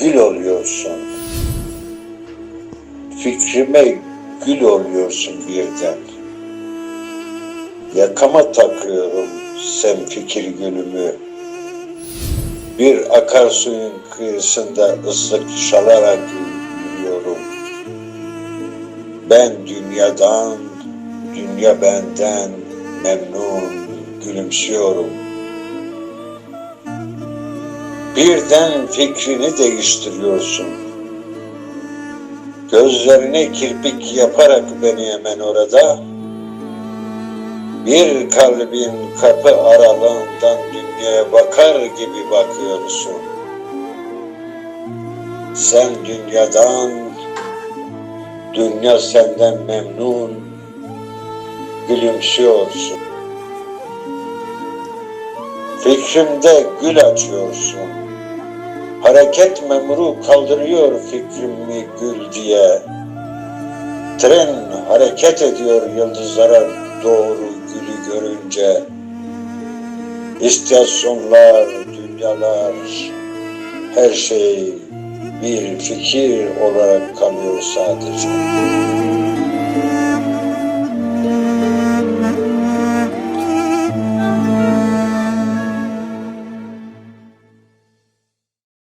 gül oluyorsun. Fikrime gül oluyorsun birden. Yakama takıyorum sen fikir gülümü. Bir akarsuyun kıyısında ıslık çalarak yürüyorum. Ben dünyadan, dünya benden memnun gülümsüyorum.'' Birden fikrini değiştiriyorsun. Gözlerine kirpik yaparak beni hemen orada bir kalbin kapı aralığından dünyaya bakar gibi bakıyorsun. Sen dünyadan, dünya senden memnun, gülümsüyorsun. Fikrimde gül açıyorsun. Hareket memuru kaldırıyor fikrimi gül diye. Tren hareket ediyor yıldızlara doğru gülü görünce. İstasyonlar, dünyalar, her şey bir fikir olarak kalıyor sadece.